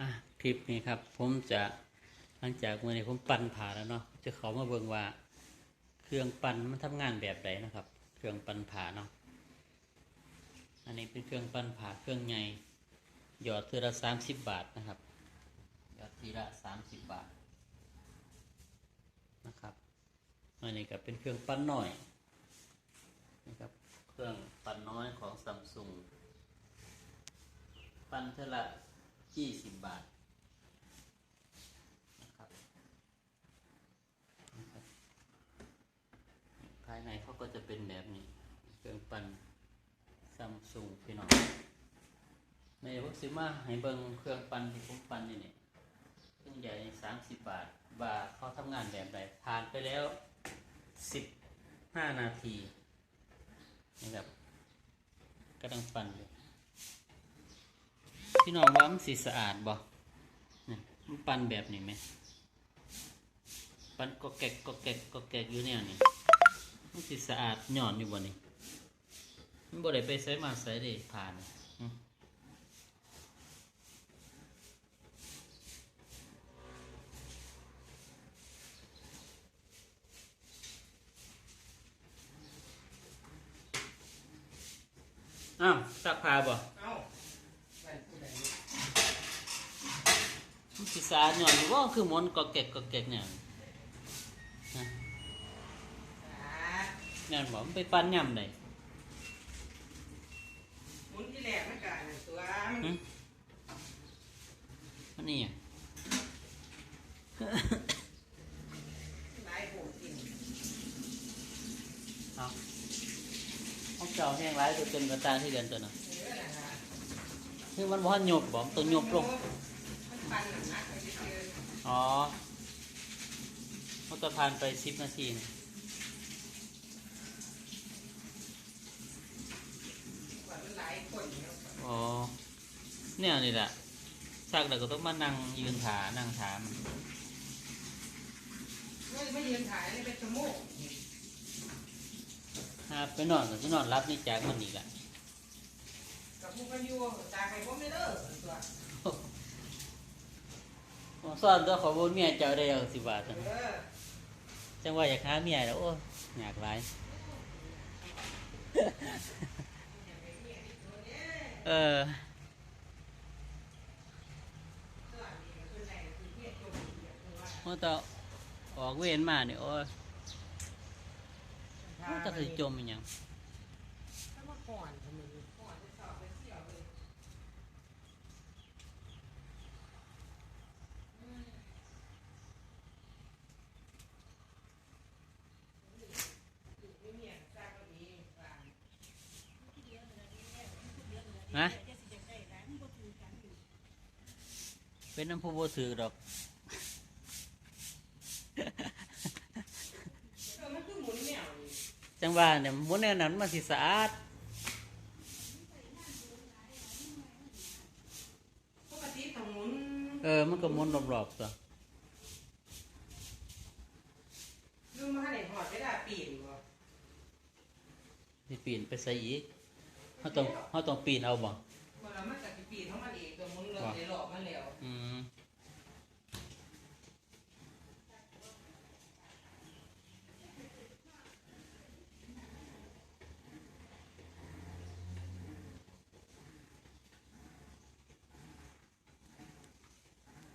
อะคลิปนี้ครับ ผมจะหลังจากมื่อนี้ผมปั่นผ่าแล้วเนาะจะขอมาเบิ่งว่า เครื่องปั่นมันทำงานแบบไหนนะครับ เครื่องปั่นผ่าเนาะอันนี้เป็นเครื่องปั่นผ่าเครื่องใหญ่หยอดทีละสามสิบบาทนะครับหยอดทีละสามสิบบาทนะครับอันนี้ก็เป็นเครื่องปั่นหน่อยนะครับเครื่องปั่นน้อยของซัมซุงปั้นเท่าละ ยี่สิบบาทนะครับภายในเขาก็จะเป็นแบบนี้ เครื่องปั้นซัมซุงพี่น้องในพวกซิมาให้เบิงเครื่องปั้นที่ผมปั้นนี่นี่เครื่องใหญ่สามสิบบาท บาเขาทำงานแบบใดผ่านไปแล้วสิบห้านาทีนะครับกำลังปั้นอยู่ พี่น้องว่ามันสีสะอาดบ่นี่มันปั่นแบบนี้ไหม ปั่นก็แกกก็แกกก็แกกอยู่เนี่ยนี่มันสีสะอาดหย่อนอยู่บ่นี่มันบ่ได้ไปใส่มาใส่ได้ผ่านอ้าวซักผ้าบ่ เอ้าแม่นผู้ใด มันสิสะอาดหย่อนอยู่ว่าคือหมอนก็แกกก็แกกเนี่ยนะอ่าแม่นบ่มันไปปั่นย่ำได้หมุนที่แรกมันก็นั่นตัวมันหึมันนี่อะหลายโหดจริงเอาห้องเจ้าแห้งร้ายตัวเต็มกระตาที่เดือนตัวน่ะเออนั่นล่ะคือมันบ่ทันหยบบ่มันต้องหยบลง มันปั่นหนักๆไปเรื่อย อ๋อมันจะผ่านไปสิบนาทีนี่ๆกว่ามันหลายคนเนาะอ๋อเนี่ยนี่แหละซักแล้วก็ต้องมานั่งยืนถานั่งถามันไม่ไม่ยืนถ่ายนี่เป็นชั่วโมงหาไปนอนก็สินอนรับนี่จากมันอีกอะกับผู้กันอยู่ตากให้ผมไม่เลิกตัว ผมซ่อนตัวขอบุญเมียเจ้าได้เอาสิบบาทนะจังว่าอยากหาเมียแล้วโอ้ยอยากหลายเออเมื่อตอออกเวรมาเนี่ยโอ้ยมันจะคือจมอย่างถ้ามาก่อนทำไมก่อนจะสอบไปเที่ยวเลย นะเป็นน้ำผู้บ่ถือดอกเออมันคือหมุนแนวนี่จังว่าเนี่ยหมุนแนวนั้นมันสิสะอาดปกติต้องหมุนเออ มันก็หมุนรอบๆตัวดูมาให้หอดเวลาปีนบ่สิปีนไปใส่อีก เขาต้องเขาต้องปีนเอาบ่ มันมันจะปีนของมาเองตัวมันเลยหลอกมันแล้ว